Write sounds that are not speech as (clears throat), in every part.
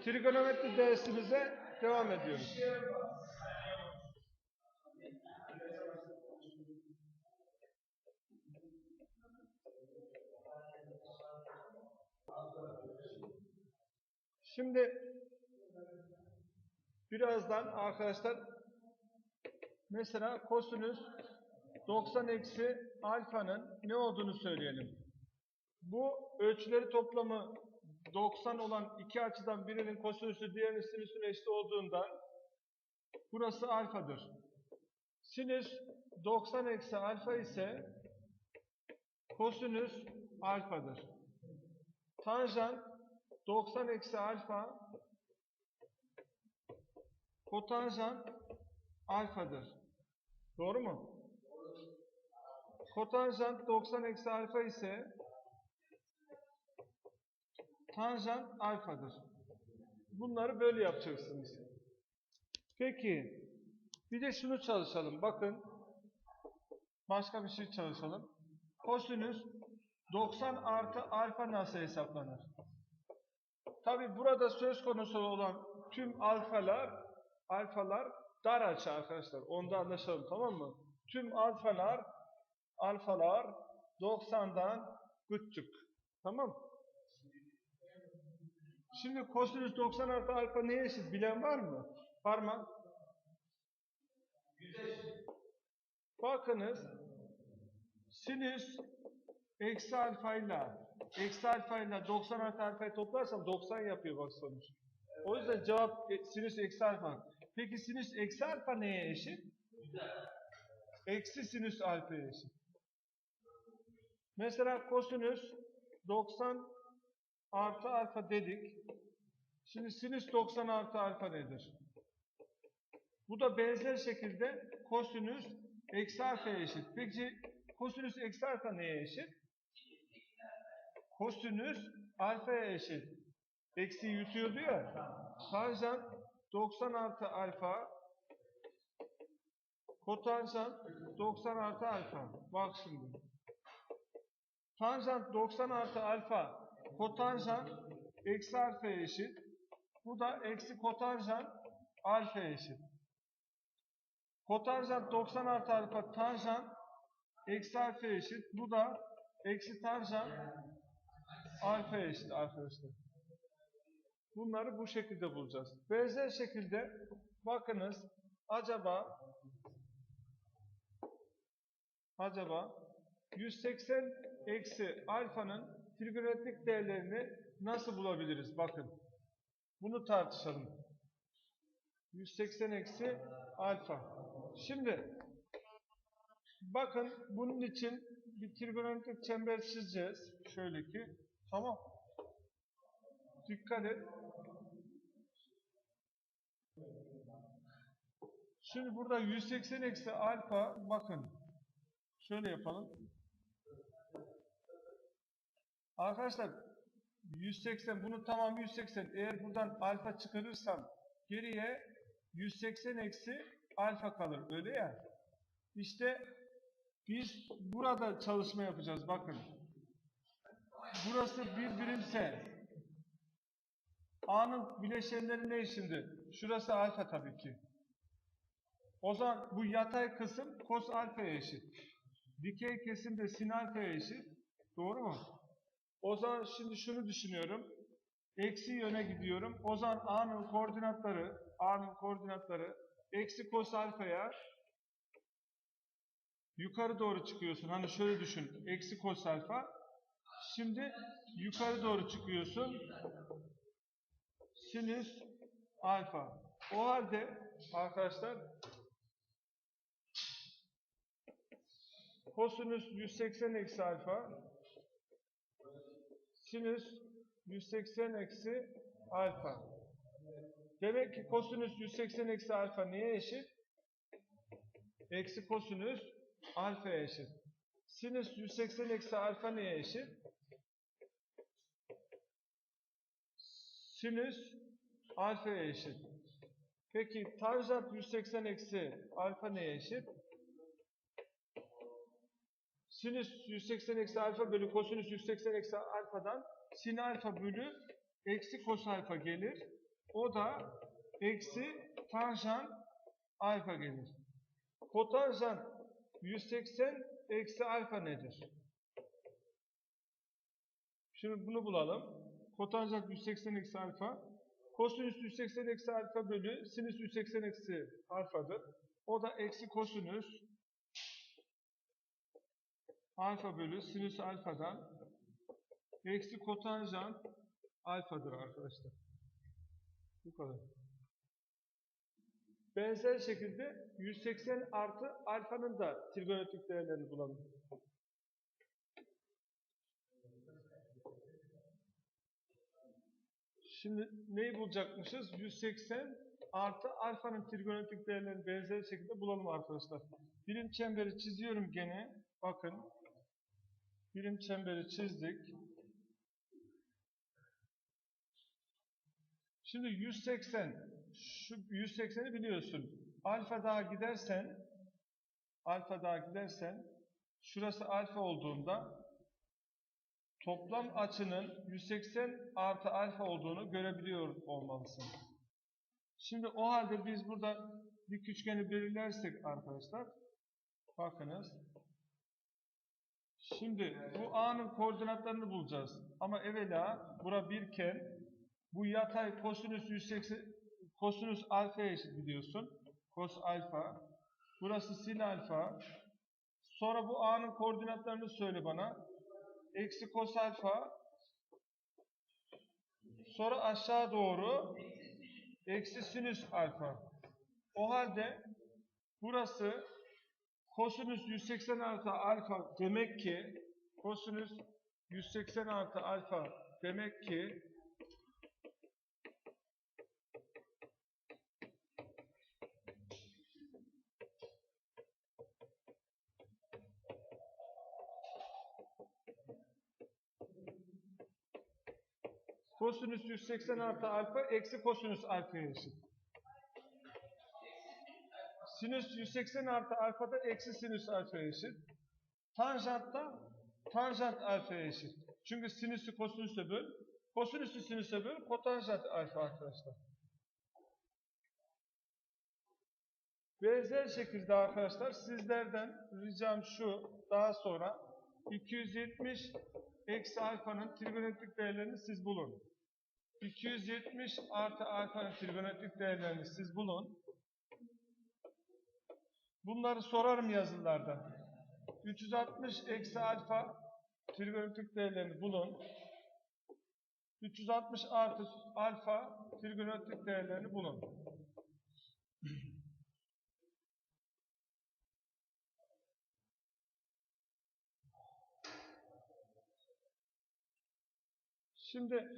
trigonometri dersimize devam ediyoruz. Şimdi birazdan arkadaşlar mesela kosinüs 90 eksi alfanın ne olduğunu söyleyelim. Bu ölçüleri toplamı 90 olan iki açıdan birinin kosinüsü diğerinin sinüsüne eşit olduğundan burası alfadır. Sinüs 90 eksi alfa ise kosinüs alfadır. Tanjant 90 eksi alfa kotanjant alfadır. Doğru mu? Kotanjant 90 eksi alfa ise tanjant alfadır. Bunları böyle yapacaksınız. Peki bir de şunu çalışalım. Bakın başka bir şey çalışalım. Kosinüs 90 artı alfa nasıl hesaplanır? Tabi burada söz konusu olan tüm alfalar alfalar dar açı arkadaşlar. Onda anlaşalım tamam mı? Tüm alfalar alfalar 90'dan küçük. Tamam Şimdi kosinüs 90 artı alfa neye eşit bilen var mı? Parmak. Bakınız sinüs eksi alfa ile eksi alfa ile 90 artı alfayı toplarsam 90 yapıyor bak sonuç. O yüzden cevap e, sinüs eksi alfa. Peki sinüs eksi alfa neye eşit? Eksi sinüs alfaya eşit. Mesela kosinüs 90 artı alfa dedik. Şimdi sinüs 90 artı alfa nedir? Bu da benzer şekilde kosinüs eksi alfaya eşit. Peki kosinüs eksi alfa neye eşit? Kosinüs alfaya eşit. Eksi yutuyordu ya. Tanjant 90 artı alfa kotanjant 90 artı alfa. Bak şimdi. Tanjant 90 artı alfa kotanjant eksi alfaya eşit. Bu da eksi kotanjant alfaya eşit. Kotanjant 90 artı alfa tanjant eksi alfaya eşit. Bu da eksi tanjant alfaya eşit arkadaşlar. Bunları bu şekilde bulacağız. Benzer şekilde bakınız acaba acaba 180 eksi alfanın trigonometrik değerlerini nasıl bulabiliriz? Bakın. Bunu tartışalım. 180 eksi alfa. Şimdi bakın bunun için bir trigonometrik çember çizeceğiz. Şöyle ki. Tamam. Dikkat et. Şimdi burada 180 eksi alfa bakın. Şöyle yapalım. Arkadaşlar 180 bunu tamam 180 eğer buradan alfa çıkarırsam geriye 180 eksi alfa kalır öyle ya. İşte biz burada çalışma yapacağız bakın. Burası bir birimse A'nın bileşenleri ne şimdi? Şurası alfa tabii ki. O zaman bu yatay kısım kos alfaya eşit. Dikey kesim de sin alfaya eşit. Doğru mu? O zaman şimdi şunu düşünüyorum. Eksi yöne gidiyorum. O zaman A'nın koordinatları A'nın koordinatları eksi kos alfaya yukarı doğru çıkıyorsun. Hani şöyle düşün. Eksi kos alfa. Şimdi yukarı doğru çıkıyorsun. Sinüs alfa. O halde arkadaşlar kosinüs 180 eksi alfa sinüs 180 eksi alfa. Demek ki kosinüs 180 eksi alfa neye eşit? Eksi kosinüs alfaya eşit. Sinüs 180 eksi alfa neye eşit? Sinüs alfaya eşit. Peki tanjant 180 eksi alfa neye eşit? Sinüs 180 eksi alfa bölü kosinüs 180 eksi alfadan sin alfa bölü eksi kos alfa gelir. O da eksi tanjant alfa gelir. Kotanjant 180 eksi alfa nedir? Şimdi bunu bulalım. Kotanjant 180 eksi alfa. Kosinüs 180 eksi alfa bölü sinüs 180 eksi alfadır. O da eksi kosinüs alfa bölü sinüs alfadan eksi kotanjant alfadır arkadaşlar. Bu kadar. Benzer şekilde 180 artı alfanın da trigonometrik değerlerini bulalım. Şimdi neyi bulacakmışız? 180 artı alfanın trigonometrik değerlerini benzer şekilde bulalım arkadaşlar. Birim çemberi çiziyorum gene. Bakın. Birim çemberi çizdik. Şimdi 180. Şu 180'i biliyorsun. Alfa daha gidersen alfa daha gidersen şurası alfa olduğunda toplam açının 180 artı alfa olduğunu görebiliyor olmalısın. Şimdi o halde biz burada dik üçgeni belirlersek arkadaşlar bakınız şimdi bu A'nın koordinatlarını bulacağız. Ama evvela bura birken bu yatay kosinüs 180 kosinüs alfa eşit biliyorsun. Kos alfa. Burası sin alfa. Sonra bu A'nın koordinatlarını söyle bana. Eksi kos alfa. Sonra aşağı doğru eksi sinüs alfa. O halde burası kosinüs 180 artı alfa demek ki kosinüs 180 artı alfa demek ki Kosinüs 180 artı alfa eksi kosinüs alfaya eşit. Sinüs 180 artı alfa da eksi sinüs alfaya eşit. Tanjant da tanjant alfaya eşit. Çünkü sinüsü kosinüse böl. Kosinüsü sinüse böl. Kotanjant alfa arkadaşlar. Benzer şekilde arkadaşlar sizlerden ricam şu daha sonra 270 eksi alfanın trigonometrik değerlerini siz bulun. 270 artı alfanın trigonometrik değerlerini siz bulun. Bunları sorarım yazılarda. 360 eksi alfa trigonometrik değerlerini bulun. 360 artı alfa trigonometrik değerlerini bulun. Şimdi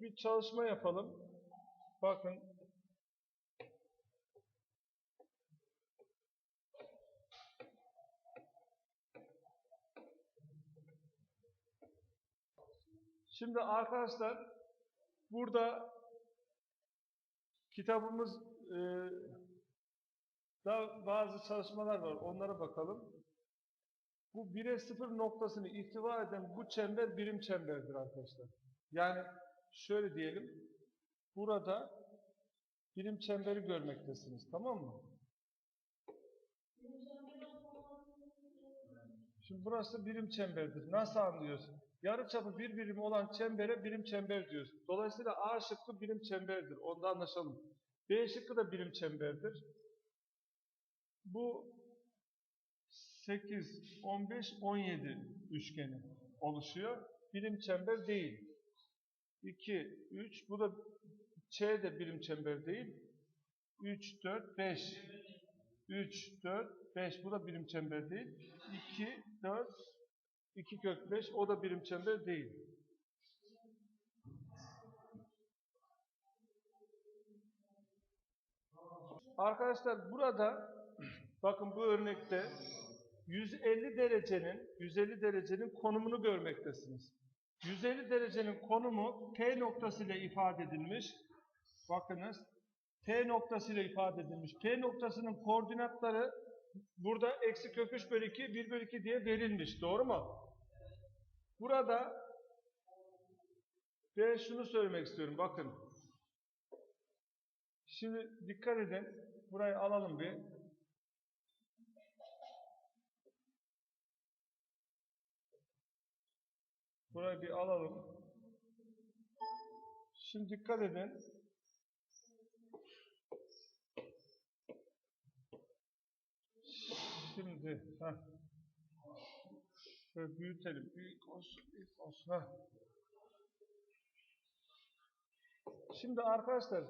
bir çalışma yapalım. Bakın. Şimdi arkadaşlar burada kitabımız e, da bazı çalışmalar var. Onlara bakalım. Bu 1'e 0 noktasını ihtiva eden bu çember birim çemberdir arkadaşlar. Yani şöyle diyelim. Burada birim çemberi görmektesiniz. Tamam mı? Şimdi burası birim çemberdir. Nasıl anlıyoruz? Yarıçapı bir birim olan çembere birim çember diyoruz. Dolayısıyla A şıkkı birim çemberdir. Onda anlaşalım. B şıkkı da birim çemberdir. Bu 8, 15, 17 üçgeni oluşuyor. Birim çember değil. 2, 3, bu da Ç de birim çember değil. 3, 4, 5. 3, 4, 5. Bu da birim çember değil. 2, 4, 2 kök 5. O da birim çember değil. Arkadaşlar burada (clears throat) bakın bu örnekte 150 derecenin 150 derecenin konumunu görmektesiniz. 150 derecenin konumu P noktası ile ifade edilmiş. Bakınız. T noktası ile ifade edilmiş. P noktasının koordinatları burada eksi kök 3 bölü 2, 1 bölü 2 diye verilmiş. Doğru mu? Burada ben şunu söylemek istiyorum. Bakın. Şimdi dikkat edin. Burayı alalım bir. Burayı bir alalım. Şimdi dikkat edin. Şimdi heh. Şöyle büyütelim. Büyük olsun, büyük olsun. Heh. Şimdi arkadaşlar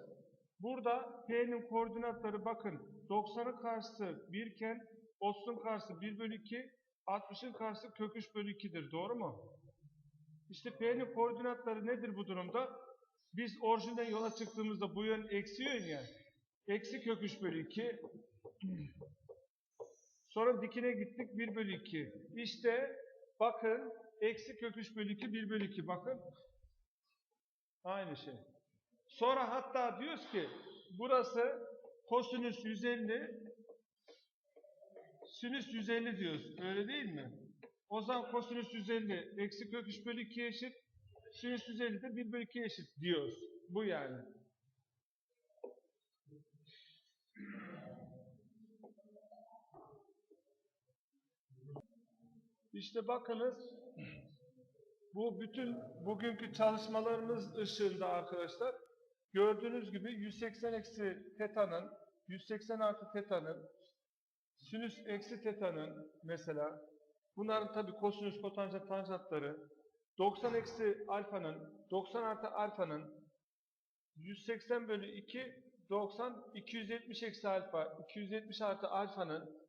burada P'nin koordinatları bakın 90'ın karşısı 1 iken 30'un karşısı 1 bölü 2 60'ın karşısı kök 3 bölü 2'dir. Doğru mu? İşte P'nin koordinatları nedir bu durumda? Biz orijinden yola çıktığımızda bu yön eksi yön ya. Eksi kök 3 bölü 2. Sonra dikine gittik 1 bölü 2. İşte bakın eksi kök 3 bölü 2 1 bölü 2 bakın. Aynı şey. Sonra hatta diyoruz ki burası kosinüs 150 sinüs 150 diyoruz. Öyle değil mi? O zaman kosinüs 150 eksi kök 3 bölü 2 eşit sinüs 150 de 1 bölü 2 eşit diyoruz. Bu yani. İşte bakınız bu bütün bugünkü çalışmalarımız ışığında arkadaşlar. Gördüğünüz gibi 180 eksi teta'nın 180 artı teta'nın sinüs eksi teta'nın mesela bunların tabi kosinüs kotanjant tanjantları 90 eksi alfanın 90 artı alfanın 180 bölü 2 90 270 eksi alfa 270 artı alfanın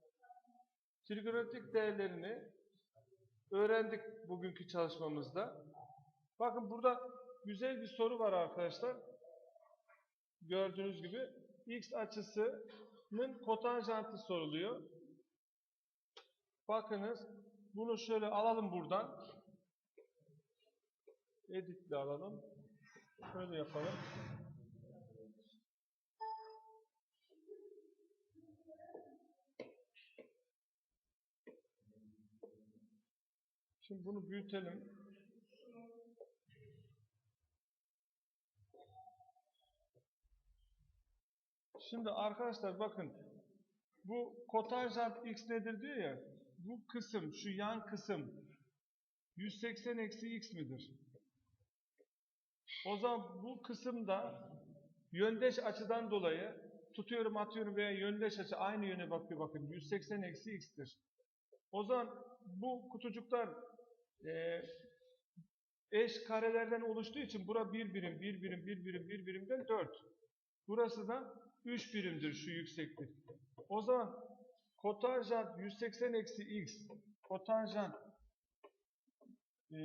trigonometrik değerlerini öğrendik bugünkü çalışmamızda. Bakın burada güzel bir soru var arkadaşlar. Gördüğünüz gibi x açısının kotanjantı soruluyor. Bakınız bunu şöyle alalım buradan. Editle alalım. Şöyle yapalım. Şimdi bunu büyütelim. Şimdi arkadaşlar bakın bu kotanjant x nedir diyor ya bu kısım şu yan kısım 180 eksi x midir? O zaman bu kısımda yöndeş açıdan dolayı tutuyorum atıyorum veya yöndeş açı aynı yöne bakıyor bakın 180 eksi x'tir. O zaman bu kutucuklar e, eş karelerden oluştuğu için bura bir birim, bir birim, bir birim, bir birimden 4. Burası da 3 birimdir şu yükseklik. O zaman kotanjant 180 eksi x kotanjant e,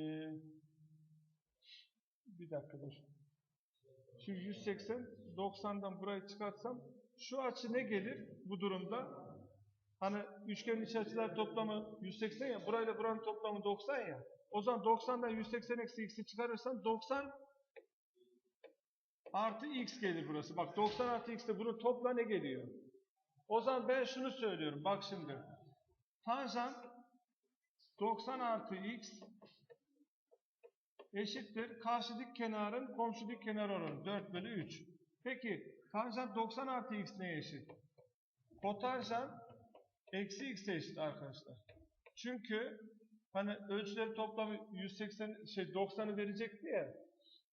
bir dakika dur. Şimdi 180 90'dan burayı çıkartsam şu açı ne gelir bu durumda? Hani üçgenin iç açılar toplamı 180 ya, burayla buranın toplamı 90 ya. O zaman 90'dan 180 eksi x'i çıkarırsan 90 artı x gelir burası. Bak 90 artı x de bunun topla ne geliyor? O zaman ben şunu söylüyorum. Bak şimdi. Tanjant 90 artı x eşittir. Karşı dik kenarın komşu dik kenar oranı 4 bölü 3. Peki tanjant 90 artı x neye eşit? Kotanjant eksi x eşit arkadaşlar. Çünkü hani ölçüleri toplamı 180 şey 90'ı verecekti ya.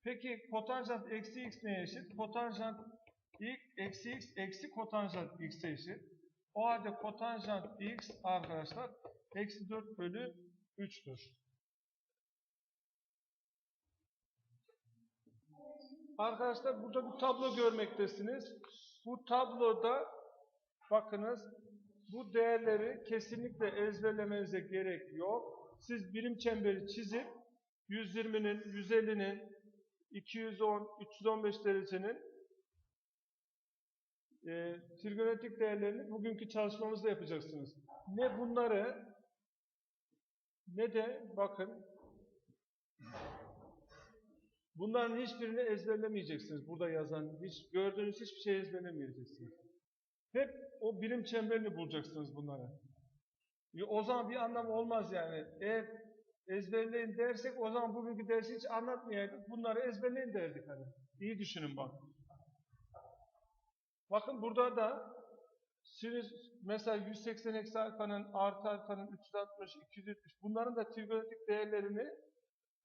Peki kotanjant eksi x neye eşit? Kotanjant x eksi x eksi kotanjant x eşit. O halde kotanjant x arkadaşlar eksi 4 bölü 3'tür. Arkadaşlar burada bir tablo görmektesiniz. Bu tabloda bakınız bu değerleri kesinlikle ezberlemenize gerek yok. Siz birim çemberi çizip 120'nin, 150'nin, 210, 315 derecenin e, trigonometrik değerlerini bugünkü çalışmamızda yapacaksınız. Ne bunları ne de bakın bunların hiçbirini ezberlemeyeceksiniz. Burada yazan, hiç gördüğünüz hiçbir şey ezberlemeyeceksiniz. Hep o birim çemberini bulacaksınız bunlara. E, o zaman bir anlam olmaz yani. Eğer ezberleyin dersek o zaman bugünkü dersi hiç anlatmayaydık. Bunları ezberleyin derdik hani. İyi düşünün bak. Bakın burada da sinüs mesela 180 eksi alfanın artı alfanın 360, 270 bunların da trigonometrik değerlerini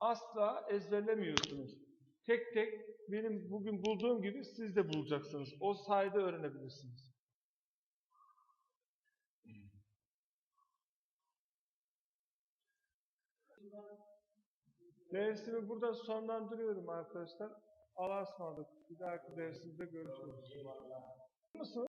asla ezberlemiyorsunuz. Tek tek benim bugün bulduğum gibi siz de bulacaksınız. O sayede öğrenebilirsiniz. Dersimi burada sonlandırıyorum arkadaşlar. Allah'a ısmarladık. Bir dahaki dersimizde görüşürüz. Musun?